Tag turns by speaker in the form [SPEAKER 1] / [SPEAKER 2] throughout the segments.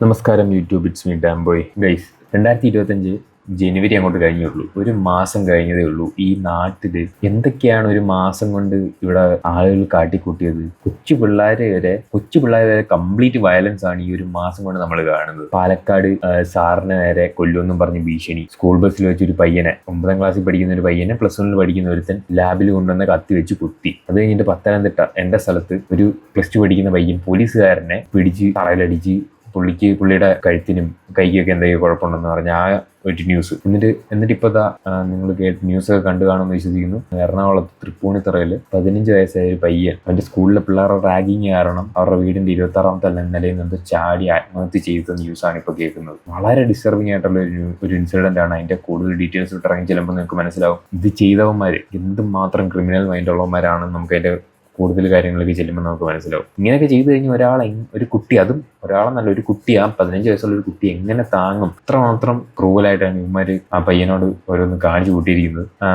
[SPEAKER 1] നമസ്കാരം YouTube it's me Damboy guys രണ്ടായിരത്തി ഇരുപത്തഞ്ച് ജനുവരി അങ്ങോട്ട് കഴിഞ്ഞുള്ളൂ ഒരു മാസം കഴിഞ്ഞതേ ഉള്ളൂ. ഈ നാട്ടിൽ എന്തൊക്കെയാണ് ഒരു മാസം കൊണ്ട് ഇവിടെ ആളുകൾ കാട്ടിക്കൂട്ടിയത്? കൊച്ചു പിള്ളേരെ വരെ കൊച്ചു പിള്ളേർ വരെ കംപ്ലീറ്റ് വയലൻസ് ആണ് ഈ ഒരു മാസം കൊണ്ട് നമ്മൾ കാണുന്നത്. പാലക്കാട് സാറിനെ നേരെ കൊല്ലുമെന്നും പറഞ്ഞ് ഭീഷണി. സ്കൂൾ ബസ്സിൽ വെച്ച് ഒരു പയ്യനെ ഒമ്പതാം ക്ലാസ്സിൽ പഠിക്കുന്ന ഒരു പയ്യനെ പ്ലസ് വണ്ണിൽ പഠിക്കുന്ന ഒരുത്തൻ ലാബിൽ കൊണ്ടുവന്ന കത്തി വെച്ച് കുത്തി. അത് കഴിഞ്ഞിട്ട് പത്തനംതിട്ട എന്റെ സ്ഥലത്ത് ഒരു പ്ലസ് ടു പഠിക്കുന്ന പയ്യൻ പോലീസുകാരനെ പിടിച്ച് തറയിലടിച്ച് പുള്ളിക്ക് പുള്ളിയുടെ കഴുത്തിനും കൈക്കൊക്കെ എന്തെങ്കിലും കുഴപ്പമുണ്ടെന്ന് പറഞ്ഞ ആ ഒരു ന്യൂസ് എന്നിട്ട് എന്നിട്ട് ഇപ്പോൾ ദാ നിങ്ങൾ കേട്ട് ന്യൂസൊക്കെ കണ്ടു കാണുമെന്ന് വിശ്വസിക്കുന്നു. എറണാകുളത്ത് തൃപ്പൂണിത്തറയിൽ പതിനഞ്ച് വയസ്സായ ഒരു പയ്യൻ അവന്റെ സ്കൂളിലെ പിള്ളേരുടെ റാഗിങ് കാരണം അവരുടെ വീടിന്റെ ഇരുപത്തി ആറാമത്തെ നിലയിൽ നിന്ന് ചാടി ആത്മഹത്യ ചെയ്ത ന്യൂസാണ് ഇപ്പോൾ കേൾക്കുന്നത്. വളരെ ഡിസ്റ്റർബിംഗ് ആയിട്ടുള്ള ഒരു ഒരു ഇൻസിഡന്റ് ആണ് അതിന്റെ കൂടുതൽ ഡീറ്റെയിൽസ് ഇട്ടിറങ്ങി ചെല്ലുമ്പോൾ നിങ്ങൾക്ക് മനസ്സിലാവും. ഇത് ചെയ്തവന്മാർ എന്തുമാത്രം ക്രിമിനൽ മൈൻഡ് ഉള്ളവന്മാരാണെന്ന് നമുക്ക് അതിന്റെ കൂടുതൽ കാര്യങ്ങളിലേക്ക് ചെല്ലുമ്പോൾ നമുക്ക് മനസ്സിലാവും. ഇങ്ങനെയൊക്കെ ചെയ്തു കഴിഞ്ഞാൽ ഒരാളെ ഒരു കുട്ടി അതും ഒരാളെന്നല്ല ഒരു കുട്ടി ആ പതിനഞ്ച് വയസ്സുള്ള ഒരു കുട്ടി എങ്ങനെ താങ്ങും? അത്രമാത്രം ക്രൂവലായിട്ടാണ് ഇവന്മാർ ആ പയ്യനോട് ഓരോന്ന് കാണിച്ചു കൂട്ടിയിരിക്കുന്നത്. ആ,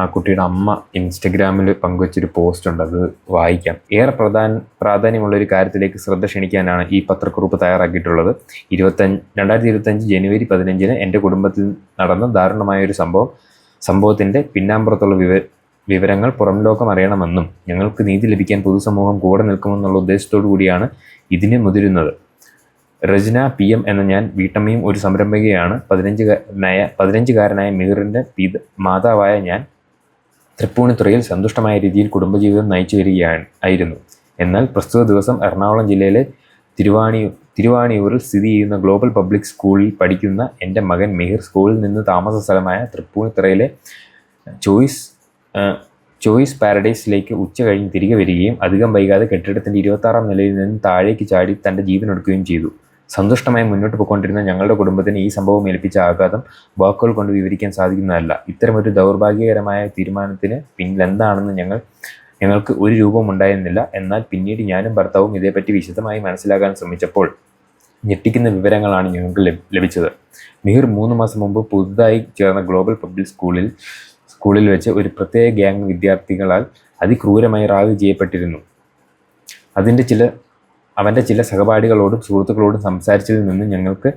[SPEAKER 1] ആ കുട്ടിയുടെ അമ്മ ഇൻസ്റ്റഗ്രാമിൽ പങ്കുവച്ചൊരു പോസ്റ്റ് ഉണ്ട് അത് വായിക്കാം. ഏറെ പ്രധാന പ്രാധാന്യമുള്ള ഒരു കാര്യത്തിലേക്ക് ശ്രദ്ധ ക്ഷണിക്കാനാണ് ഈ പത്രക്കുറിപ്പ് തയ്യാറാക്കിയിട്ടുള്ളത്. ഇരുപത്തഞ്ച് രണ്ടായിരത്തി ഇരുപത്തഞ്ച് ജനുവരി പതിനഞ്ചിന് എന്റെ കുടുംബത്തിൽ നടന്ന ദാരുണമായ ഒരു സംഭവം. സംഭവത്തിന്റെ പിന്നാമ്പുറത്തുള്ള വിവ വിവരങ്ങൾ പുറം ലോകം അറിയണമെന്നും ഞങ്ങൾക്ക് നീതി ലഭിക്കാൻ പൊതുസമൂഹം കൂടെ നിൽക്കുമെന്നുള്ള ഉദ്ദേശത്തോടു കൂടിയാണ് ഇതിനെ മുതിരുന്നത്. റജ്ന പി എം എന്ന ഞാൻ വീട്ടമ്മയും ഒരു സംരംഭകയാണ് പതിനഞ്ചുകാരനായ പതിനഞ്ചുകാരനായ മിഹിറിന്റെ പിത മാതാവായ ഞാൻ തൃപ്പൂണിത്തുറയിൽ സന്തുഷ്ടമായ രീതിയിൽ കുടുംബജീവിതം നയിച്ചു വരികയാണ് ആയിരുന്നു. എന്നാൽ പ്രസ്തുത ദിവസം എറണാകുളം ജില്ലയിലെ തിരുവാണി തിരുവാണിയൂരിൽ സ്ഥിതി ചെയ്യുന്ന ഗ്ലോബൽ പബ്ലിക് സ്കൂളിൽ പഠിക്കുന്ന എന്റെ മകൻ മിഹിർ സ്കൂളിൽ നിന്ന് താമസ സ്ഥലമായ തൃപ്പൂണിത്തുറയിലെ ചോയ്സ് ചോയ്സ് പാരഡൈസിലേക്ക് ഉച്ച കഴിഞ്ഞ് തിരികെ വരികയും അധികം വൈകാതെ കെട്ടിടത്തിന്റെ ഇരുപത്താറാം നിലയിൽ നിന്ന് താഴേക്ക് ചാടി തന്റെ ജീവനെടുക്കുകയും ചെയ്തു. സന്തുഷ്ടമായി മുന്നോട്ട് പോയിക്കൊണ്ടിരുന്ന ഞങ്ങളുടെ കുടുംബത്തിന് ഈ സംഭവം ഏൽപ്പിച്ച ആഘാതം വാക്കുകൾ കൊണ്ട് വിവരിക്കാൻ സാധിക്കുന്നതല്ല. ഇത്തരമൊരു ദൗർഭാഗ്യകരമായ തീരുമാനത്തിന് പിന്നിൽ എന്താണെന്ന് ഞങ്ങൾ ഞങ്ങൾക്ക് ഒരു രൂപം ഉണ്ടായിരുന്നില്ല. എന്നാൽ പിന്നീട് ഞാനും ഭർത്താവും ഇതേപ്പറ്റി വിശദമായി മനസ്സിലാക്കാൻ ശ്രമിച്ചപ്പോൾ ഞെട്ടിക്കുന്ന വിവരങ്ങളാണ് ഞങ്ങൾക്ക് ലഭിച്ചത്. മിഹിർ മൂന്ന് മാസം മുമ്പ് പുതുതായി ചേർന്ന ഗ്ലോബൽ പബ്ലിക് സ്കൂളിൽ സ്കൂളിൽ വെച്ച് ഒരു പ്രത്യേക ഗ്യാങ് വിദ്യാർത്ഥികളാൽ അതിക്രൂരമായി റാഗ് ചെയ്യപ്പെട്ടിരുന്നു. അതിന്റെ ചില അവന്റെ ചില സഹപാഠികളോടും സുഹൃത്തുക്കളോടും സംസാരിച്ചതിൽ നിന്ന് ഞങ്ങൾക്ക്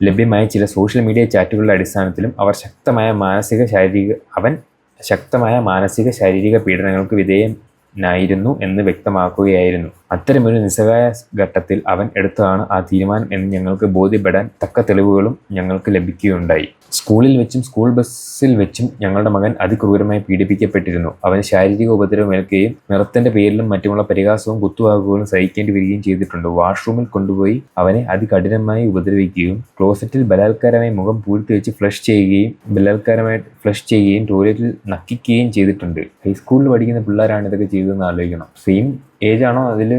[SPEAKER 1] ലഭ്യമായ ചില സോഷ്യൽ മീഡിയ ചാറ്റുകളുടെ അടിസ്ഥാനത്തിലും അവർ ശക്തമായ മാനസിക ശാരീരിക അവൻ ശക്തമായ മാനസിക ശാരീരിക പീഡനങ്ങൾക്ക് വിധേയനായിരുന്നു എന്ന് വ്യക്തമാക്കുകയായിരുന്നു. അത്തരമൊരു നിസ്സഹായ ഘട്ടത്തിൽ അവൻ എടുത്തതാണ് ആ തീരുമാനം എന്ന് ഞങ്ങൾക്ക് ബോധ്യപ്പെടാൻ തക്ക തെളിവുകളും ഞങ്ങൾക്ക് ലഭിക്കുകയുണ്ടായി. സ്കൂളിൽ വെച്ചും സ്കൂൾ ബസ്സിൽ വെച്ചും ഞങ്ങളുടെ മകൻ അതിക്രൂരമായി പീഡിപ്പിക്കപ്പെട്ടിരുന്നു. അവന് ശാരീരിക ഉപദ്രവം ഏൽക്കുകയും നിറത്തിന്റെ പേരിലും മറ്റുമുള്ള പരിഹാസവും കുത്തുവാക്കുകളും സഹിക്കേണ്ടി വരികയും ചെയ്തിട്ടുണ്ട്. വാഷ്റൂമിൽ കൊണ്ടുപോയി അവനെ അതികഠിനമായി ഉപദ്രവിക്കുകയും ക്ലോസറ്റിൽ ബലാത്കാരമായി മുഖം പൂഴ്ത്തി വെച്ച് ഫ്ലഷ് ചെയ്യുകയും ബലാത്കാരമായി ഫ്ലഷ് ചെയ്യുകയും ടോയ്ലറ്റിൽ നക്കിക്കുകയും ചെയ്തിട്ടുണ്ട്. ഹൈസ്കൂളിൽ പഠിക്കുന്ന പിള്ളേരാണ് ഇതൊക്കെ ചെയ്തതെന്ന് ആലോചിക്കണം. സെയിം ഏജ് ആണോ അതിൽ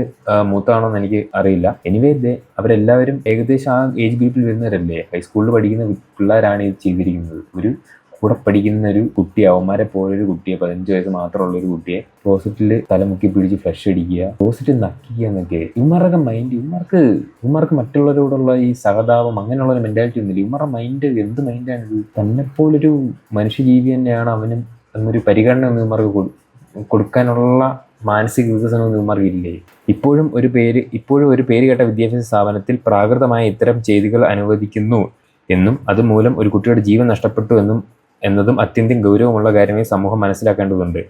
[SPEAKER 1] മൂത്താണോ എന്ന് എനിക്ക് അറിയില്ല. എനിവേ ഇത് അവരെല്ലാവരും ഏകദേശം ആ ഏജ് ഗ്രൂപ്പിൽ വരുന്നവരല്ലേ? ഹൈസ്കൂളിൽ പഠിക്കുന്ന പിള്ളേരാണ് ഇത് ചെയ്തിരിക്കുന്നത്. ഒരു കൂടെ പഠിക്കുന്ന ഒരു കുട്ടി അവന്മാരെ പോലൊരു കുട്ടിയെ പതിനഞ്ച് വയസ്സ് മാത്രമുള്ള ഒരു കുട്ടിയെ ക്ലോസറ്റിൽ തലമുക്കി പിടിച്ച് ഫ്ലഷ് അടിക്കുക ക്ലോസറ്റ് നക്കിക്കുക എന്നൊക്കെ. ഇവന്മാരുടെ മൈൻഡ് ഇവന്മാർക്ക് ഇവന്മാർക്ക് മറ്റുള്ളവരോടുള്ള ഈ സഹതാപം അങ്ങനെയുള്ള ഒരു മെന്റാലിറ്റി ഒന്നുമില്ല. ഇവന്മാരുടെ മൈൻഡ് എന്ത് മൈൻഡാണ് ഇത് തന്നെപ്പോലൊരു മനുഷ്യജീവി തന്നെയാണ് അവനും എന്നൊരു പരിഗണന ഒന്നും കൊടുക്കാനുള്ള മാനസിക വികസനം ഇവന്മാർക്ക് ഇല്ലേ ഇപ്പോഴും ഒരു പേര് ഇപ്പോഴും ഒരു പേര് കേട്ട വിദ്യാഭ്യാസ സ്ഥാപനത്തിൽ പ്രാകൃതമായ ഇത്തരം ചെയ്തികൾ അനുവദിക്കുന്നു എന്നും അതുമൂലം ഒരു കുട്ടിയുടെ ജീവൻ നഷ്ടപ്പെട്ടു എന്നും എന്നതും അത്യന്തം ഗൗരവമുള്ള കാര്യമായി സമൂഹം മനസ്സിലാക്കേണ്ടതുണ്ട്.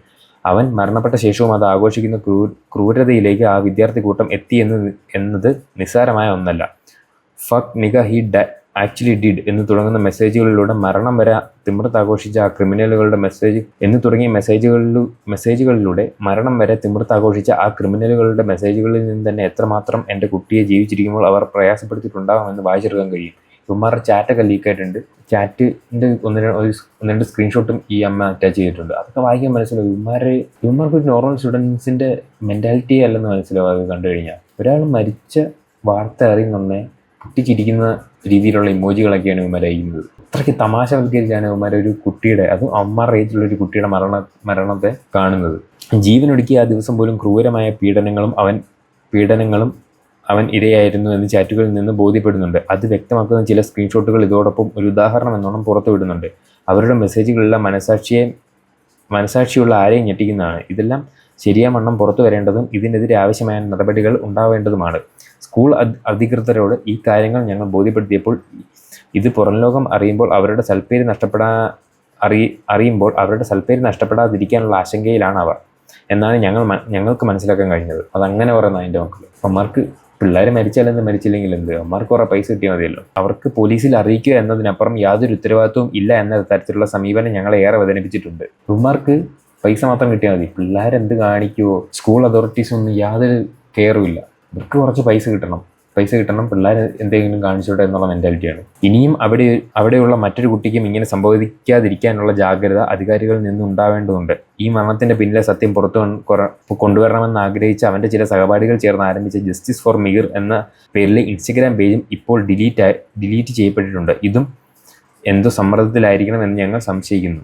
[SPEAKER 1] അവൻ മരണപ്പെട്ട ശേഷവും അത് ആഘോഷിക്കുന്ന ക്രൂ ക്രൂരതയിലേക്ക് ആ വിദ്യാർത്ഥി കൂട്ടം എത്തിയെന്ന് എന്നത് നിസ്സാരമായ ഒന്നല്ല. Fuck nigga he da actually did എന്ന് തുടങ്ങുന്ന മെസ്സേജുകളിലൂടെ മരണം വരെ തിമിർത്ത് ആഘോഷിച്ച ആ ക്രിമിനലുകളുടെ മെസ്സേജ് എന്ന് തുടങ്ങിയ മെസ്സേജുകളിലു മെസ്സേജുകളിലൂടെ മരണം വരെ തിമിർത്ത് ആഘോഷിച്ച ആ ക്രിമിനലുകളുടെ മെസ്സേജുകളിൽ നിന്ന് തന്നെ എത്രമാത്രം എന്റെ കുട്ടിയെ ജീവിച്ചിരിക്കുമ്പോൾ അവർ പ്രയാസപ്പെടുത്തിയിട്ടുണ്ടാകുമെന്ന് വായിച്ചെടുക്കാൻ കഴിയും. ഇവന്മാരുടെ ചാറ്റൊക്കെ ലീക്ക് ആയിട്ടുണ്ട്. ചാറ്റിന്റെ ഒന്ന് ഒന്ന് രണ്ട് സ്ക്രീൻഷോട്ടും ഈ അമ്മ അറ്റാച്ച് ചെയ്തിട്ടുണ്ട്. അതൊക്കെ വായിക്കാൻ മനസ്സിലാവും. ഇവന്മാരെ ഇവന്മാർക്ക് ഒരു നോർമൽ സ്റ്റുഡൻസിന്റെ മെന്റാലിറ്റി അല്ലെന്ന് മനസ്സിലാവും. അത് കണ്ടു കഴിഞ്ഞാൽ. ഒരാൾ മരിച്ച വാർത്ത അറിയുന്നേ പൊട്ടിച്ചിരിക്കുന്ന രീതിയിലുള്ള ഇമോജികളൊക്കെയാണ് ഇവന്മാർ അയക്കുന്നത് അത്രയ്ക്ക് തമാശവൽക്കരിച്ചാണ് ഇവന്മാർ ഒരു കുട്ടിയുടെ അതും അമ്മമാരുടെ ഏജിലുള്ള ഒരു കുട്ടിയുടെ മരണ മരണത്തെ കാണുന്നത്. ജീവനൊടുക്കിയ ആ ദിവസം പോലും ക്രൂരമായ പീഡനങ്ങളും അവൻ പീഡനങ്ങളും അവൻ ഇരയായിരുന്നു എന്ന് ചാറ്റുകളിൽ നിന്ന് ബോധ്യപ്പെടുന്നുണ്ട്. അത് വ്യക്തമാക്കുന്ന ചില സ്ക്രീൻഷോട്ടുകൾ ഇതോടൊപ്പം ഒരു ഉദാഹരണം എന്നോണം പുറത്തു വിടുന്നുണ്ട്. അവരുടെ മെസ്സേജുകളെല്ലാം മനസാക്ഷിയെ മനസാക്ഷിയുള്ള ആരെയും ഞെട്ടിക്കുന്നതാണ്. ഇതെല്ലാം ശരിയാവണ്ണം പുറത്തു വരേണ്ടതും ഇതിനെതിരെ ആവശ്യമായ നടപടികൾ ഉണ്ടാവേണ്ടതുമാണ്. സ്കൂൾ അധികൃതരോട് ഈ കാര്യങ്ങൾ ഞങ്ങൾ ബോധ്യപ്പെടുത്തിയപ്പോൾ ഇത് പുറംലോകം അറിയുമ്പോൾ അവരുടെ സൽപ്പേര് നഷ്ടപ്പെടാ അറി അറിയുമ്പോൾ അവരുടെ സൽപ്പേര് നഷ്ടപ്പെടാതിരിക്കാനുള്ള ആശങ്കയിലാണ് അവർ. എന്നാണ് ഞങ്ങൾ ഞങ്ങൾക്ക് മനസ്സിലാക്കാൻ കഴിഞ്ഞത്. അതങ്ങനെ പറയുന്ന അതിന്റെ മക്കൾ അമ്മമാർക്ക് പിള്ളേർ മരിച്ചാലെന്ന് മരിച്ചില്ലെങ്കിൽ എന്ത്? അമ്മമാർക്ക് കുറേ പൈസ കിട്ടിയാൽ മതിയല്ലോ. അവർക്ക് പോലീസിൽ അറിയിക്കുക എന്നതിനപ്പുറം യാതൊരു ഉത്തരവാദിത്വവും ഇല്ല എന്ന തരത്തിലുള്ള സമീപനം ഞങ്ങളെ ഏറെ വേദനിപ്പിച്ചിട്ടുണ്ട്. ഇവന്മാർക്ക് പൈസ മാത്രം കിട്ടിയാൽ മതി. പിള്ളേരെന്ത് കാണിക്കുവോ? സ്കൂൾ അതോറിറ്റീസ് ഒന്നും യാതൊരു കെയറും ഇല്ല. ഇവർക്ക് കുറച്ച് പൈസ കിട്ടണം. പൈസ കിട്ടണം പിള്ളേർ എന്തെങ്കിലും കാണിച്ചോട്ടെ എന്നുള്ള മെന്റാലിറ്റിയാണ് ഇനിയും അവിടെ അവിടെയുള്ള മറ്റൊരു കുട്ടിക്കും ഇങ്ങനെ സംഭവിക്കാതിരിക്കാനുള്ള ജാഗ്രത അധികാരികളിൽ നിന്നും ഉണ്ടാവേണ്ടതുണ്ട്. ഈ മരണത്തിന്റെ പിന്നിലെ സത്യം പുറത്തു കൊണ്ടുവരണമെന്ന് ആഗ്രഹിച്ച് അവന്റെ ചില സഹപാഠികൾ ചേർന്ന് ആരംഭിച്ച ജസ്റ്റിസ് ഫോർ മിഗർ എന്ന പേരിലെ ഇൻസ്റ്റഗ്രാം പേജും ഇപ്പോൾ ഡിലീറ്റ് ഡിലീറ്റ് ചെയ്യപ്പെട്ടിട്ടുണ്ട്. ഇതും എന്തോ സമ്മർദ്ദത്തിലായിരിക്കണം എന്ന് ഞങ്ങൾ സംശയിക്കുന്നു.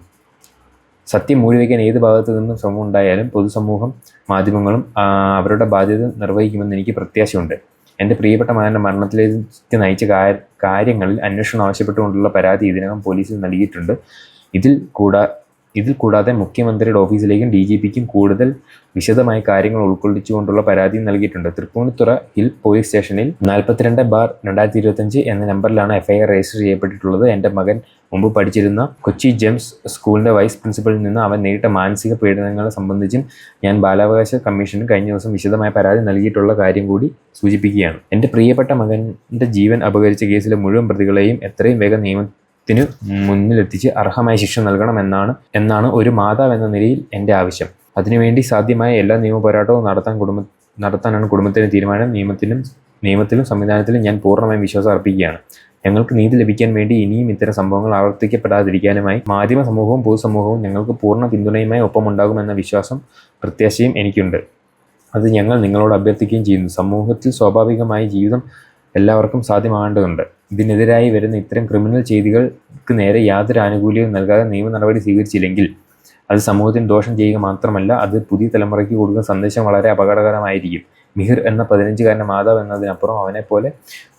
[SPEAKER 1] സത്യം മൂടിവെക്കാൻ ഏത് ഭാഗത്തു നിന്നും ശ്രമം ഉണ്ടായാലും പൊതുസമൂഹം മാധ്യമങ്ങളും അവരുടെ ബാധ്യത നിർവഹിക്കുമെന്ന് എനിക്ക് പ്രത്യാശയുണ്ട്. എന്റെ പ്രിയപ്പെട്ട മകന്റെ മരണത്തിലേക്ക് നയിച്ച കാര്യങ്ങളിൽ അന്വേഷണം ആവശ്യപ്പെട്ടുകൊണ്ടുള്ള പരാതി ഇതിനകം പോലീസിൽ നൽകിയിട്ടുണ്ട്. ഇതിൽ കൂടാ ഇതിൽ കൂടാതെ മുഖ്യമന്ത്രിയുടെ ഓഫീസിലേക്കും ഡി ജി പിക്കും കൂടുതൽ വിശദമായ കാര്യങ്ങൾ ഉൾക്കൊള്ളിച്ചുകൊണ്ടുള്ള പരാതി നൽകിയിട്ടുണ്ട്. തൃപ്പൂണിത്തുറ ഹിൽ പോലീസ് സ്റ്റേഷനിൽ നാൽപ്പത്തിരണ്ട് ബാർ രണ്ടായിരത്തി ഇരുപത്തഞ്ച് എന്ന നമ്പറിലാണ് എഫ്ഐആർ രജിസ്റ്റർ ചെയ്യപ്പെട്ടിട്ടുള്ളത്. എന്റെ മകൻ മുമ്പ് പഠിച്ചിരുന്ന കൊച്ചി ജെംസ് സ്കൂളിന്റെ വൈസ് പ്രിൻസിപ്പലിൽ നിന്ന് അവൻ നേരിട്ട മാനസിക പീഡനങ്ങളെ സംബന്ധിച്ചും ഞാൻ ബാലാവകാശ കമ്മീഷന് കഴിഞ്ഞ ദിവസം വിശദമായ പരാതി നൽകിയിട്ടുള്ള കാര്യം കൂടി സൂചിപ്പിക്കുകയാണ്. എന്റെ പ്രിയപ്പെട്ട മകന്റെ ജീവൻ അപകരിച്ച കേസിലെ മുഴുവൻ പ്രതികളെയും എത്രയും വേഗം നിയമത്തിന് മുന്നിലെത്തിച്ച് അർഹമായ ശിക്ഷ നൽകണമെന്നാണ് എന്നാണ് ഒരു മാതാവ് എന്ന നിലയിൽ എന്റെ ആവശ്യം. അതിനുവേണ്ടി സാധ്യമായ എല്ലാ നിയമ പോരാട്ടവും നടത്താൻ കുടുംബ നടത്താനാണ് കുടുംബത്തിന്റെ തീരുമാനം. നിയമത്തിലും നിയമത്തിലും സംവിധാനത്തിലും ഞാൻ പൂർണമായും വിശ്വാസം അർപ്പിക്കുകയാണ്. ഞങ്ങൾക്ക് നീതി ലഭിക്കാൻ വേണ്ടി ഇനിയും ഇത്തരം സംഭവങ്ങൾ ആവർത്തിക്കപ്പെടാതിരിക്കാനുമായി മാധ്യമ സമൂഹവും പൊതുസമൂഹവും ഞങ്ങൾക്ക് പൂർണ പിന്തുണയുമായി ഒപ്പമുണ്ടാകുമെന്ന വിശ്വാസം പ്രത്യാശയും എനിക്കുണ്ട്. അത് ഞങ്ങൾ നിങ്ങളോട് അഭ്യർത്ഥിക്കുകയും ചെയ്യുന്നു. സമൂഹത്തിൽ സ്വാഭാവികമായി ജീവിതം എല്ലാവർക്കും സാധ്യമാകേണ്ടതുണ്ട്. ഇതിനെതിരായി വരുന്ന ഇത്തരം ക്രിമിനൽ ചെയ്തികൾക്ക് നേരെ യാതൊരു ആനുകൂല്യവും നൽകാതെ നിയമ നടപടി സ്വീകരിച്ചില്ലെങ്കിൽ അത് സമൂഹത്തിന് ദോഷം ചെയ്യുക മാത്രമല്ല അത് പുതിയ തലമുറയ്ക്ക് കൊടുക്കുന്ന സന്ദേശം വളരെ അപകടകരമായിരിക്കും. മിഹിർ എന്ന പതിനഞ്ചുകാരന്റെ മാതാവ് എന്നതിനപ്പുറം അവനെപ്പോലെ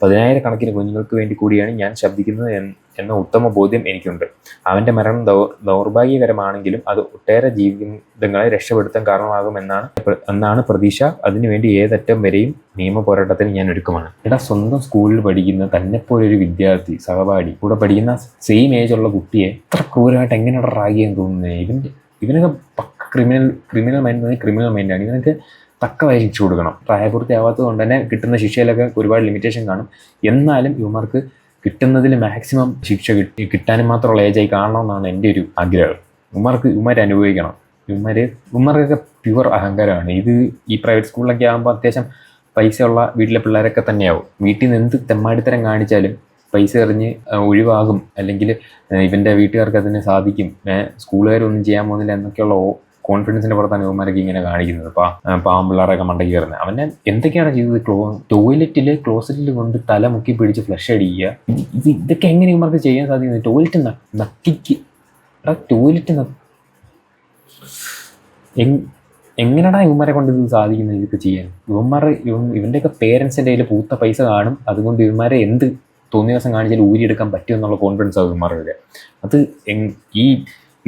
[SPEAKER 1] പതിനായിരക്കണക്കിന് കുഞ്ഞുങ്ങൾക്ക് വേണ്ടി കൂടിയാണ് ഞാൻ ശബ്ദിക്കുന്നത് എന്ന ഉത്തമ ബോധ്യം എനിക്കുണ്ട്. അവന്റെ മരണം ദൗ ദൗർഭാഗ്യകരമാണെങ്കിലും അത് ഒട്ടേറെ ജീവിതങ്ങളെ രക്ഷപ്പെടുത്താൻ കാരണമാകുമെന്നാണ് എന്നാണ് പ്രതീക്ഷ. അതിനുവേണ്ടി ഏതറ്റം വരെയും നിയമ പോരാട്ടത്തിന് ഞാൻ ഒരുക്കമാണ്. എടാ സ്വന്തം സ്കൂളിൽ പഠിക്കുന്ന തന്നെപ്പോലൊരു വിദ്യാർത്ഥി സഹപാഠി കൂടെ പഠിക്കുന്ന സെയിം ഏജ് ഉള്ള കുട്ടിയെ ഇത്ര ക്രൂരമായിട്ട് എങ്ങനെയുള്ള റാഗിയെന്ന് തോന്നുന്നത് ഇവന്റെ ഇവനൊക്കെ ക്രിമിനൽ ക്രിമിനൽ മൈൻഡ് ക്രിമിനൽ മൈൻഡാണ് ഇവനൊക്കെ തക്കതായി ശിക്ഷ കൊടുക്കണം പ്രായപൂർത്തിയാവാത്തത് കൊണ്ട് തന്നെ കിട്ടുന്ന ശിക്ഷയിലൊക്കെ ഒരുപാട് ലിമിറ്റേഷൻ കാണും. എന്നാലും ഇവന്മാർക്ക് കിട്ടുന്നതിൽ മാക്സിമം ശിക്ഷ കിട്ടി കിട്ടാനും മാത്രമുള്ള ഏജായി കാണണമെന്നാണ് എന്റെ ഒരു ആഗ്രഹം. ഇവന്മാർക്ക് ഇവന്മാർ അനുഭവിക്കണം. ഇവന്മാർ ഇവന്മാർക്കൊക്കെ പ്യുവർ അഹങ്കാരമാണ്. ഇത് ഈ പ്രൈവറ്റ് സ്കൂളിലൊക്കെ ആകുമ്പോൾ അത്യാവശ്യം പൈസയുള്ള വീട്ടിലെ പിള്ളേരൊക്കെ തന്നെയാവും. വീട്ടിൽ നിന്ന് എന്ത് തെമ്മാടിത്തരം കാണിച്ചാലും പൈസ എറിഞ്ഞ് ഒഴിവാകും. അല്ലെങ്കിൽ ഇവന്റെ വീട്ടുകാർക്ക് അതിന് സാധിക്കും. സ്കൂളുകാരൊന്നും ചെയ്യാൻ പോകുന്നില്ല എന്നൊക്കെയുള്ള കോൺഫിഡൻസിന്റെ പുറത്താണ് ഇവന്മാരൊക്കെ ഇങ്ങനെ കാണിക്കുന്നത്. പാ പാമ്പിള്ളാറൊക്കെ മണ്ടയ്ക്ക് കയറുന്നത്. അവനെ എന്തൊക്കെയാണ് ചെയ്തത്? ക്ലോ ടോയ്ലറ്റിൽ ക്ലോസറ്റിൽ കൊണ്ട് തല മുക്കി പിടിച്ച് ഫ്ലഷ് അടിക്കുക. ഇത് ഇത് ഇതൊക്കെ എങ്ങനെ ഇവന്മാർക്ക് ചെയ്യാൻ സാധിക്കുന്നത്? ടോയ്ലറ്റ് നക്കിക്ക്. ടോയ്ലറ്റ് എങ്ങനെയാണ് ഇവന്മാരെ കൊണ്ട് ഇത് സാധിക്കുന്നത് ഇതൊക്കെ ചെയ്യാൻ? ഇവന്മാരെ ഇവന്റെയൊക്കെ ഇവന്റെയൊക്കെ പേരൻസിന്റെ കയ്യിൽ പൂത്ത പൈസ കാണും. അതുകൊണ്ട് ഇവന്മാരെ എന്ത് തോന്നിയ ദിവസം കാണിച്ചാൽ ഊരിയെടുക്കാൻ പറ്റുമെന്നുള്ള കോൺഫിഡൻസ് ആണ് ഇവന്മാരുടെ. അത് ഈ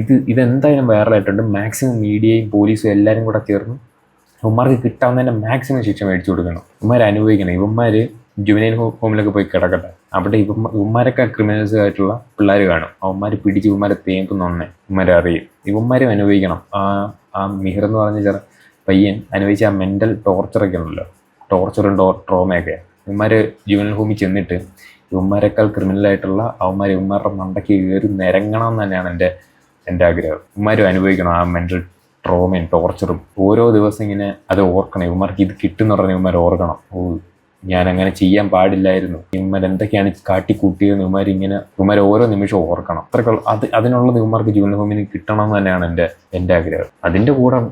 [SPEAKER 1] ഇത് ഇതെന്തായാലും വൈറലായിട്ടുണ്ട്. മാക്സിമം മീഡിയയും പോലീസും എല്ലാവരും കൂടെ ചേർന്ന് ഇവന്മാർക്ക് കിട്ടാവുന്നതിന്റെ മാക്സിമം ശിക്ഷ മേടിച്ചു കൊടുക്കണം. ഇവന്മാർ അനുഭവിക്കണം. ഇവന്മാർ ജുവനൈൽ ഹോമിലൊക്കെ പോയി കിടക്കട്ടെ. അവിടെ ഇവ ഇവന്മാരൊക്കെ ക്രിമിനൽസ് ആയിട്ടുള്ള പിള്ളേർ കാണും. അവന്മാർ പിടിച്ച് ഇവന്മാരെ തേമ്പുന്നൊന്നെ ഇവന്മാരെ അറിയും. ഇവന്മാരും അനുഭവിക്കണം. ആ ആ മിഹിർ എന്ന് പറഞ്ഞ ചെറു പയ്യൻ അനുഭവിച്ച ആ മെന്റൽ ടോർച്ചറൊക്കെ ഉണ്ടല്ലോ. ടോർച്ചറും ടോ ട്രോമയൊക്കെ ഇവന്മാർ ജുവനൽ ഹോമിൽ ചെന്നിട്ട് ഇവന്മാരെക്കാൾ ക്രിമിനലായിട്ടുള്ള അവന്മാർ ഇവന്മാരുടെ മണ്ടയ്ക്ക് കയറി നിരങ്ങണം എന്ന് തന്നെയാണ് എന്റെ എന്റെ ആഗ്രഹം. ഇവന്മാരും അനുഭവിക്കണം. ആ മെന്റൽ ട്രോമയും ടോർച്ചറും ഓരോ ദിവസം ഇങ്ങനെ അത് ഓർക്കണം. ഇവന്മാർക്ക് ഇത് കിട്ടുന്ന പറഞ്ഞ ഇവന്മാർ ഓർക്കണം. ഓ ഞാൻ അങ്ങനെ ചെയ്യാൻ പാടില്ലായിരുന്നു. ഇവന്മാർ എന്തൊക്കെയാണ് കാട്ടിക്കൂട്ടിയത് ഇവന്മാർ ഇങ്ങനെ ഇവന്മാർ ഓരോ നിമിഷവും ഓർക്കണം. അത്രക്കൾ അത് അതിനുള്ള ഇവന്മാർക്ക് ഭൂമിന് കിട്ടണം എന്ന് തന്നെയാണ് എന്റെ എന്റെ ആഗ്രഹം. അതിന്റെ കൂടെ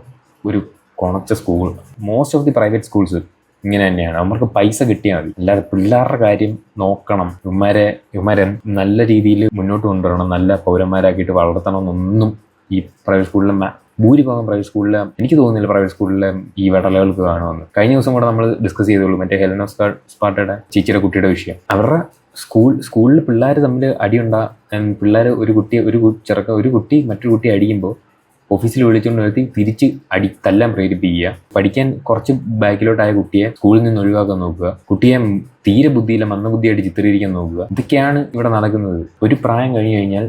[SPEAKER 1] ഒരു കൊണച്ച school most of the private schools ഇങ്ങനെ തന്നെയാണ്. അവർക്ക് പൈസ കിട്ടിയാൽ മതി. അല്ലാതെ പിള്ളേരുടെ കാര്യം നോക്കണം. ഇവന്മാരെ ഇവന്മാരെ നല്ല രീതിയിൽ മുന്നോട്ട് കൊണ്ടുവരണം. നല്ല പൗരന്മാരാക്കിയിട്ട് വളർത്തണം എന്നൊന്നും ഈ പ്രൈവറ്റ് സ്കൂളിലെ ഭൂരിഭാഗം പ്രൈവറ്റ് സ്കൂളിലെ എനിക്ക് തോന്നുന്നില്ല പ്രൈവറ്റ് സ്കൂളിലെ ഈ വെടലകൾക്ക് കാണുമെന്ന്. കഴിഞ്ഞ ദിവസം കൂടെ നമ്മൾ ഡിസ്കസ് ചെയ്തോളൂ മറ്റേ ഹെലന സ്പാ സ്പാട്ടയുടെ ചേച്ചിയുടെ കുട്ടിയുടെ വിഷയം. അവരുടെ സ്കൂൾ സ്കൂളിൽ പിള്ളേർ തമ്മിൽ അടിയുണ്ടാ പിള്ളേർ ഒരു കുട്ടി ഒരു ചെറുക്ക ഒരു കുട്ടി മറ്റൊരു കുട്ടി അടിക്കുമ്പോൾ ഓഫീസിൽ വിളിച്ചുകൊണ്ട് നിർത്തി തിരിച്ച് അടി തല്ലാൻ പ്രേരിപ്പിക്കുക. പഠിക്കാൻ കുറച്ച് ബാക്കിലോട്ടായ കുട്ടിയെ സ്കൂളിൽ നിന്ന് ഒഴിവാക്കാൻ നോക്കുക. കുട്ടിയെ തീരെ ബുദ്ധിയില്ല മന്ദബുദ്ധിയായിട്ട് ചിത്രീകരിക്കാൻ നോക്കുക. ഇതൊക്കെയാണ് ഇവിടെ നടക്കുന്നത്. ഒരു പ്രായം കഴിഞ്ഞു കഴിഞ്ഞാൽ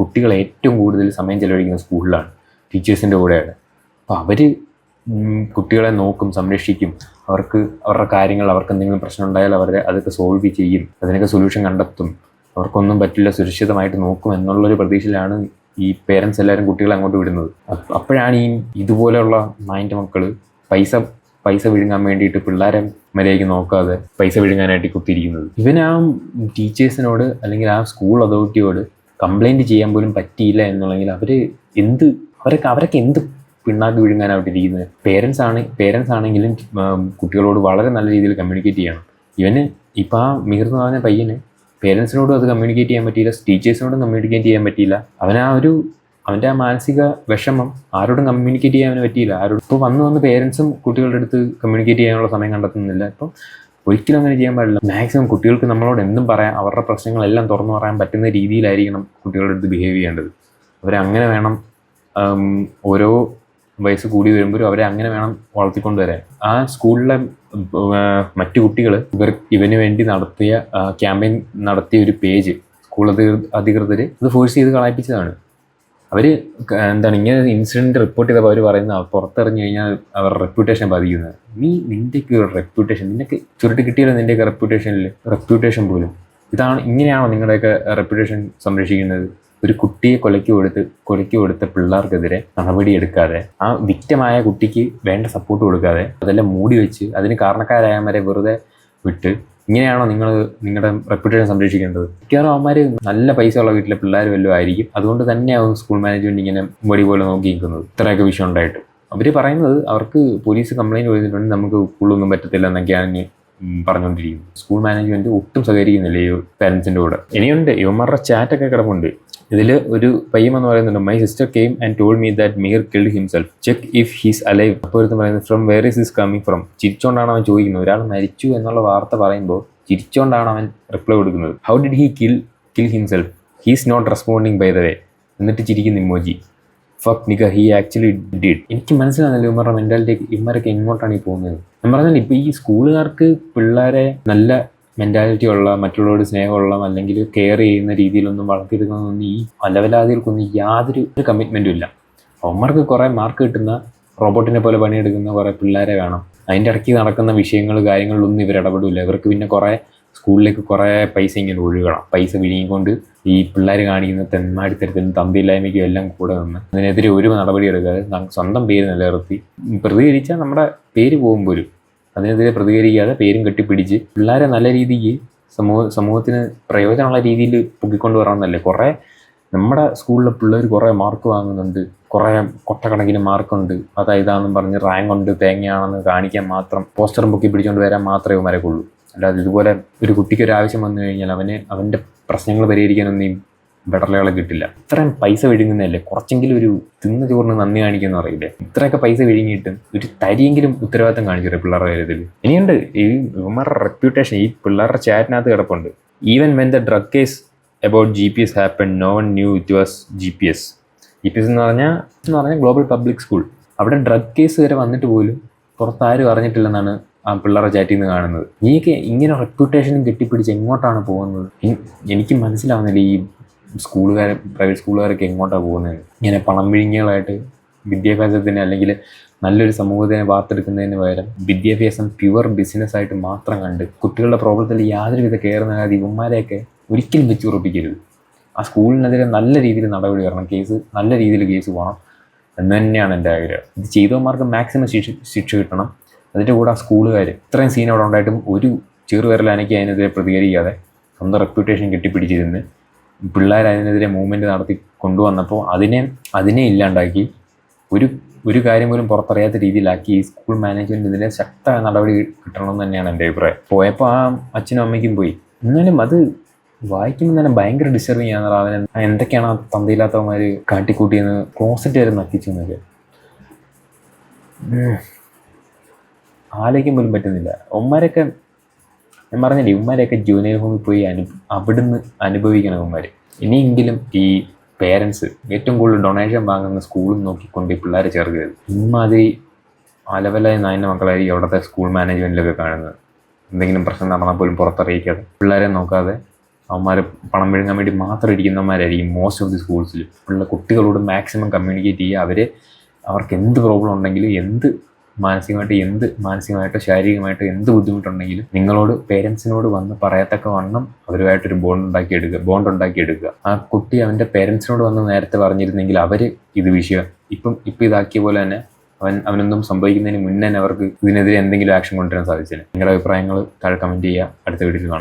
[SPEAKER 1] കുട്ടികൾ ഏറ്റവും കൂടുതൽ സമയം ചെലവഴിക്കുന്ന സ്കൂളിലാണ് ടീച്ചേഴ്സിന്റെ കൂടെയാണ്. അപ്പോൾ അവർ കുട്ടികളെ നോക്കും സംരക്ഷിക്കും. അവർക്ക് അവരുടെ കാര്യങ്ങൾ അവർക്ക് എന്തെങ്കിലും പ്രശ്നം ഉണ്ടായാൽ അവരെ അതൊക്കെ സോൾവ് ചെയ്യും. അതിനൊക്കെ സൊല്യൂഷൻ കണ്ടെത്തും. അവർക്കൊന്നും പറ്റില്ല സുരക്ഷിതമായിട്ട് നോക്കും എന്നുള്ളൊരു പ്രതീക്ഷയിലാണ് ഈ പേരൻസ് എല്ലാവരും കുട്ടികളെ അങ്ങോട്ട് വിടുന്നത്. അപ്പോഴാണ് ഈ ഇതുപോലെയുള്ള നായിന്റെ മക്കൾ പൈസ പൈസ വിഴുങ്ങാൻ വേണ്ടിയിട്ട് പിള്ളേരെ മര്യാദയ്ക്ക് നോക്കാതെ പൈസ വിഴുങ്ങാനായിട്ട് കുത്തിയിരിക്കുന്നത്. ഇവന് ആ ടീച്ചേഴ്സിനോട് അല്ലെങ്കിൽ ആ സ്കൂൾ അതോറിറ്റിയോട് കംപ്ലൈന്റ് ചെയ്യാൻ പോലും പറ്റിയില്ല എന്നുള്ളെങ്കിൽ അവർ എന്ത് അവരൊക്കെ അവരൊക്കെ എന്ത് പിണ്ണാക്ക് വിഴുങ്ങാനായിട്ട് ഇരിക്കുന്നത്? പേരൻസ് ആണ് പേരൻസ് ആണെങ്കിലും കുട്ടികളോട് വളരെ നല്ല രീതിയിൽ കമ്മ്യൂണിക്കേറ്റ് ചെയ്യണം. ഇവന് ഇപ്പം ആ മികർന്നു പറഞ്ഞ പയ്യന് പേരൻസിനോടും അത് കമ്മ്യൂണിക്കേറ്റ് ചെയ്യാൻ പറ്റിയില്ല ടീച്ചേഴ്സിനോടും കമ്മ്യൂണിക്കേറ്റ് ചെയ്യാൻ പറ്റിയില്ല. അവന് ആ ഒരു അവന്റെ ആ മാനസിക വിഷമം ആരോടും കമ്മ്യൂണിക്കേറ്റ് ചെയ്യാൻ പറ്റിയില്ല. ആരോടും ഇപ്പോൾ വന്ന് വന്ന് പേരൻസും കുട്ടികളുടെ അടുത്ത് കമ്മ്യൂണിക്കേറ്റ് ചെയ്യാനുള്ള സമയം കണ്ടെത്തുന്നില്ല. ഇപ്പം ഒരിക്കലും അങ്ങനെ ചെയ്യാൻ പാടില്ല. മാക്സിമം കുട്ടികൾക്ക് നമ്മളോട് എന്തും പറയാം അവരുടെ പ്രശ്നങ്ങളെല്ലാം തുറന്നു പറയാൻ പറ്റുന്ന രീതിയിലായിരിക്കണം കുട്ടികളുടെ അടുത്ത് ബിഹേവ് ചെയ്യേണ്ടത്. അവരങ്ങനെ വേണം ഓരോ വയസ്സ് കൂടി വരുമ്പോഴും അവരെ അങ്ങനെ വേണം വളർത്തിക്കൊണ്ടുവരാൻ. ആ സ്കൂളിലെ മറ്റു കുട്ടികൾ ഇവർ ഇവന് വേണ്ടി നടത്തിയ ക്യാമ്പയിൻ നടത്തിയ ഒരു പേജ് സ്കൂൾ അധികൃ അധികൃതർ ഇത് ഫോഴ്സ് ചെയ്ത് കളയിപ്പിച്ചതാണ്. അവർ എന്താണ് ഇങ്ങനെ ഇൻസിഡന്റ് റിപ്പോർട്ട് ചെയ്തപ്പോൾ അവർ പറയുന്നത് പുറത്തിറങ്ങി കഴിഞ്ഞാൽ അവരുടെ റെപ്യൂട്ടേഷൻ ബാധിക്കുന്നത്. നീ നിന്റെയൊക്കെ ഒരു റെപ്യൂട്ടേഷൻ നിനക്ക് ചുരുട്ടി കിട്ടിയല്ലോ നിന്റെയൊക്കെ റെപ്യൂട്ടേഷനിൽ റെപ്യൂട്ടേഷൻ പോലും. ഇതാണ് ഇങ്ങനെയാണോ നിങ്ങളുടെയൊക്കെ റെപ്യൂട്ടേഷൻ സംരക്ഷിക്കുന്നത്? ഒരു കുട്ടിയെ കൊലയ്ക്ക് കൊടുത്ത് കൊലയ്ക്ക് കൊടുത്ത പിള്ളേർക്കെതിരെ നടപടിയെടുക്കാതെ ആ വിക്റ്റമായ കുട്ടിക്ക് വേണ്ട സപ്പോർട്ട് കൊടുക്കാതെ അതെല്ലാം മൂടി വെച്ച് അതിന് കാരണക്കാരായവരെ വെറുതെ വിട്ട് ഇങ്ങനെയാണോ നിങ്ങൾ നിങ്ങളുടെ റെപ്യൂട്ടേഷൻ സംരക്ഷിക്കേണ്ടത്? മിക്കവാറും അവന്മാർ നല്ല പൈസ ഉള്ള വീട്ടിലെ പിള്ളേർ വല്ലതും ആയിരിക്കും. അതുകൊണ്ട് തന്നെയാവും സ്കൂൾ മാനേജ്മെന്റ് ഇങ്ങനെ വടി പോലെ നോക്കി നിൽക്കുന്നത്. ഇത്രയൊക്കെ വിഷയം ഉണ്ടായിട്ട്. അവർ പറയുന്നത് അവർക്ക് പോലീസ് കംപ്ലയിന്റ് ചെയ്തിട്ടുണ്ട് നമുക്ക് സ്കൂളൊന്നും പറ്റത്തില്ല എന്നൊക്കെയാണ് പറഞ്ഞുകൊണ്ടിരിക്കുന്നത്. സ്കൂൾ മാനേജ്മെന്റ് ഒട്ടും സഹകരിക്കുന്നില്ല ഈ പാരൻസിന്റെ കൂടെ. ഇനിയുണ്ട് യുവമാരുടെ ചാറ്റൊക്കെ കിടപ്പുണ്ട്. ഇതിൽ ഒരു പയ്യം എന്ന് പറയുന്നുണ്ട് my sister came and told me that Mir killed himself check if he's alive അപ്പോൾ ഒരു പറയുന്നത് from where is is coming from ചിരിച്ചോണ്ടാണ് അവൻ ചോദിക്കുന്നത്. ഒരാൾ മരിച്ചു എന്നുള്ള വാർത്ത പറയുമ്പോൾ ചിരിച്ചോണ്ടാണ് അവൻ റിപ്ലൈ കൊടുക്കുന്നത്. How did he kill kill himself he's not responding by the way എന്നിട്ട് ചിരിക്കുന്ന emoji fuck nigga he actually did എനിക്ക് മനസ്സിലാകുന്നില്ല ഇവരുടെ മെന്റാലിറ്റി ഇവരൊക്കെ എങ്ങോട്ടാണ് ഈ പോകുന്നത്? ഞാൻ പറഞ്ഞാൽ ഇപ്പോൾ ഈ സ്കൂളുകാർക്ക് പിള്ളേരെ നല്ല മെന്റാലിറ്റി ഉള്ള മറ്റുള്ളവരോട് സ്നേഹമുള്ള അല്ലെങ്കിൽ കെയർ ചെയ്യുന്ന രീതിയിലൊന്നും വളർത്തിയെടുക്കുന്നതൊന്നും ഈ അലവലാദികൾക്കൊന്നും യാതൊരു ഒരു കമ്മിറ്റ്മെന്റും ഇല്ല. അവന്മാർക്ക് കുറേ മാർക്ക് കിട്ടുന്ന റോബോട്ടിനെ പോലെ പണിയെടുക്കുന്ന കുറേ പിള്ളേരെ വേണം. അതിന്റെ ഇടയ്ക്ക് നടക്കുന്ന വിഷയങ്ങൾ കാര്യങ്ങളിലൊന്നും ഇവർ ഇടപെടില്ല. ഇവർക്ക് പിന്നെ കുറേ സ്കൂളിലേക്ക് കുറേ പൈസ ഇങ്ങനെ ഒഴുകണം. പൈസ വിഴുങ്ങിക്കൊണ്ട് ഈ പിള്ളേർ കാണിക്കുന്ന തെന്മാടിത്തരത്തിനും തമ്പില്ലായ്മയ്ക്കും എല്ലാം കൂടെ നിന്ന് അതിനെതിരെ ഒരു നടപടി എടുക്കാതെ സ്വന്തം പേര് നിലനിർത്തി പ്രതികരിച്ചാൽ നമ്മുടെ പേര് പോകും പോലും അതിനെതിരെ പ്രതികരിക്കാതെ പേരും കെട്ടിപ്പിടിച്ച്. പിള്ളേരെ നല്ല രീതിക്ക് സമൂഹ സമൂഹത്തിന് പ്രയോജനമുള്ള രീതിയിൽ പൊക്കിക്കൊണ്ട് വരണമെന്നല്ലേ? കുറേ നമ്മുടെ സ്കൂളിലെ പിള്ളേർ കുറേ മാർക്ക് വാങ്ങുന്നുണ്ട് കുറേ കൊട്ടക്കണക്കിന് മാർക്കുണ്ട് അതാ ഇതാണെന്നും പറഞ്ഞ് റാങ്ക് ഉണ്ട് തേങ്ങയാണെന്ന് കാണിക്കാൻ മാത്രം പോസ്റ്ററും പൊക്കി പിടിച്ചുകൊണ്ട് വരാൻ മാത്രമേ വരക്കുള്ളൂ കൊള്ളൂ അല്ലാതെ ഇതുപോലെ ഒരു കുട്ടിക്ക് ഒരു ആവശ്യം വന്നു കഴിഞ്ഞാൽ അവനെ അവന്റെ പ്രശ്നങ്ങൾ പരിഹരിക്കാനൊന്നും ഈ ബെടർലകളെ കിട്ടില്ല. ഇത്രയും പൈസ വിഴുങ്ങുന്നതല്ലേ? കുറച്ചെങ്കിലും ഒരു തിന്ന ചോറിന് നന്ദി കാണിക്കുന്ന അറിയില്ലേ ഇത്രയൊക്കെ പൈസ വിഴുങ്ങിയിട്ടും ഒരു തരിയെങ്കിലും ഉത്തരവാദിത്തം കാണിച്ചു പിള്ളേരുടെ കാര്യത്തിൽ ഇനിയുണ്ട്. ഈ ഇവന്മാരുടെ റെപ്യൂട്ടേഷൻ ഈ പിള്ളേരുടെ ചാറ്റിനകത്ത് കിടപ്പുണ്ട്. Even when the drug case about G P S happen no one knew it was G P S G P S എന്ന് പറഞ്ഞാൽ എന്ന് പറഞ്ഞാൽ ഗ്ലോബൽ പബ്ലിക് സ്കൂൾ അവിടെ ഡ്രഗ് കേസ് വരെ വന്നിട്ട് പോലും പുറത്താരും അറിഞ്ഞിട്ടില്ലെന്നാണ് ആ പിള്ളേരുടെ ചാറ്റിൽ നിന്ന് കാണുന്നത്. നീയൊക്കെ ഇങ്ങനെ റെപ്യൂട്ടേഷനും കെട്ടിപ്പിടിച്ച് എങ്ങോട്ടാണ് പോകുന്നത്? എനിക്ക് മനസ്സിലാവുന്നില്ല ഈ സ്കൂളുകാർ പ്രൈവറ്റ് സ്കൂളുകാരൊക്കെ എങ്ങോട്ടാണ് പോകുന്നത്? ഇങ്ങനെ പണം വിഴുങ്ങികളായിട്ട് വിദ്യാഭ്യാസത്തിന് അല്ലെങ്കിൽ നല്ലൊരു സമൂഹത്തിനെ വാർത്തെടുക്കുന്നതിന് പകരം വിദ്യാഭ്യാസം പ്യുവർ ബിസിനസ് ആയിട്ട് മാത്രം കണ്ട് കുട്ടികളുടെ പ്രോബ്ലത്തിൽ യാതൊരുവിധ കെയർ നൽകാതെ ഇവന്മാരെയൊക്കെ ഒരിക്കലും വെച്ച് ഉറപ്പിക്കരുത്. ആ സ്കൂളിനെതിരെ നല്ല രീതിയിൽ നടപടി വരണം. കേസ് നല്ല രീതിയിൽ കേസ് പോകണം. എന്ന് തന്നെയാണ് എന്റെ ആഗ്രഹം. ഇത് ചെയ്തവന്മാർക്ക് മാക്സിമം ശിക്ഷ ശിക്ഷ കിട്ടണം. അതിന്റെ കൂടെ ആ സ്കൂളുകാർ ഇത്രയും സീൻ അവിടെ ഉണ്ടായിട്ടും ഒരു ചെറുവിരലനയ്ക്ക് അതിനെതിരെ പ്രതികരിക്കാതെ സ്വന്തം റെപ്യൂട്ടേഷൻ കെട്ടിപ്പിടിച്ചിരുന്ന് പിള്ളേർ അതിനെതിരെ മൂവ്മെന്റ് നടത്തി കൊണ്ടുവന്നപ്പോൾ അതിനെ അതിനെ ഇല്ലാണ്ടാക്കി ഒരു ഒരു കാര്യം പോലും പുറത്തറിയാത്ത രീതിയിലാക്കി ഈ സ്കൂൾ മാനേജ്മെന്റ് ഇതിനെ ശക്തമായ നടപടി കിട്ടണമെന്ന് തന്നെയാണ് എന്റെ അഭിപ്രായം. പോയപ്പോൾ ആ അച്ഛനും അമ്മയ്ക്കും പോയി. എന്നാലും അത് വായിക്കുമ്പോൾ തന്നെ ഭയങ്കര ഡിസ്റ്റർബിങ് ആണ് അവൻ എന്തൊക്കെയാണ് ആ തന്തയില്ലാത്തവന്മാർ കാട്ടിക്കൂട്ടിയെന്ന് ക്ലോസറ്റ് വരെ നക്കിച്ചു എന്നൊക്കെ. ആലോചിക്കാൻ പോലും പറ്റുന്നില്ല. ഉമ്മാരൊക്കെ ഞാൻ പറഞ്ഞില്ലേ ഉമ്മാരെയൊക്കെ ജൂനിയർ ഹോമിൽ പോയി അനു അവിടുന്ന് അനുഭവിക്കണം ഇവന്മാർ ഇനിയെങ്കിലും ഈ പേരൻസ് ഏറ്റവും കൂടുതൽ ഡൊണേഷൻ വാങ്ങുന്ന സ്കൂളും നോക്കിക്കൊണ്ട് ഈ പിള്ളേരെ ചേർക്കരുത്. ഇമ്മാതിരി അലവലായ നായന്റെ മക്കളായിരിക്കും അവിടുത്തെ സ്കൂൾ മാനേജ്മെന്റിലൊക്കെ കാണുന്നത്. എന്തെങ്കിലും പ്രശ്നം നടന്നാൽ പോലും പുറത്തറിയിക്കാതെ. പിള്ളേരെ നോക്കാതെ അവന്മാർ പണം വിഴുങ്ങാൻ വേണ്ടി മാത്രം ഇരിക്കുന്നവന്മാരായിരിക്കും മോസ്റ്റ് ഓഫ് ദി സ്കൂൾസിൽ ഉള്ള കുട്ടികളോട് മാക്സിമം കമ്മ്യൂണിക്കേറ്റ് ചെയ്യുക. അവരെ അവർക്ക് എന്ത് പ്രോബ്ലം ഉണ്ടെങ്കിലും എന്ത് മാനസികമായിട്ട് എന്ത് മാനസികമായിട്ടോ ശാരീരികമായിട്ടോ എന്ത് ബുദ്ധിമുട്ടുണ്ടെങ്കിലും നിങ്ങളോട് പേരൻസിനോട് വന്ന് പറയത്തക്ക വണ്ണം അവരുമായിട്ടൊരു ബോണ്ട് ഉണ്ടാക്കിയെടുക്കുക ബോണ്ട് ഉണ്ടാക്കിയെടുക്കുക. ആ കുട്ടി അവന്റെ പേരൻസിനോട് വന്ന് നേരത്തെ പറഞ്ഞിരുന്നെങ്കിൽ അവർ ഇത് വിഷയം. ഇപ്പം ഇപ്പം ഇതാക്കിയ പോലെ തന്നെ അവൻ അവനൊന്നും സംഭവിക്കുന്നതിന് മുന്നേ അവർക്ക് ഇതിനെതിരെ എന്തെങ്കിലും ആക്ഷൻ കൊണ്ടുവരാൻ സാധിച്ചേനെ. നിങ്ങളുടെ അഭിപ്രായങ്ങൾ താഴെ കമന്റ് ചെയ്യുക. അടുത്ത വീഡിയോയിൽ കാണാം.